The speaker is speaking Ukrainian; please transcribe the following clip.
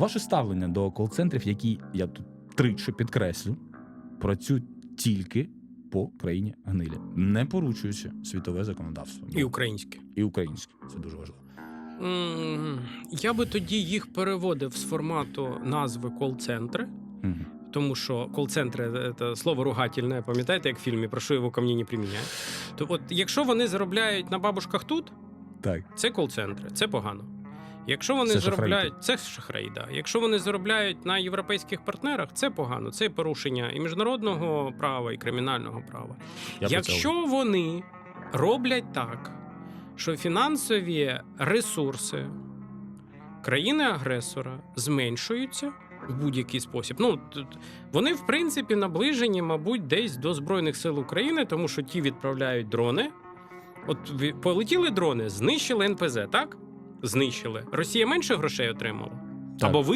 Ваше ставлення до кол-центрів, які я тут тричі підкреслю, працюють тільки по країні гнилі, не порушуючи світове законодавство І українське. і українське. Це дуже важливо. М, Я би тоді їх переводив з формату назви кол-центри. Мгм. Тому що кол-центри це слово ругательне, пам'ятаєте, як в фільмі про що його ко мені не приміняють? То от якщо вони заробляють на бабушках тут, Так, це кол-центри, це погано. Якщо вони Це шахраї. це шахраї, да. Якщо вони заробляють на європейських партнерах, це погано. Це порушення і міжнародного права, і кримінального права. я Якщо вони роблять так, що фінансові ресурси країни-агресора зменшуються в будь-який спосіб. Ну вони, в принципі, наближені, мабуть, десь до Збройних сил України, тому що ті відправляють дрони. От полетіли дрони, знищили НПЗ, так? Знищили. Росія менше грошей отримала. Так. Або ви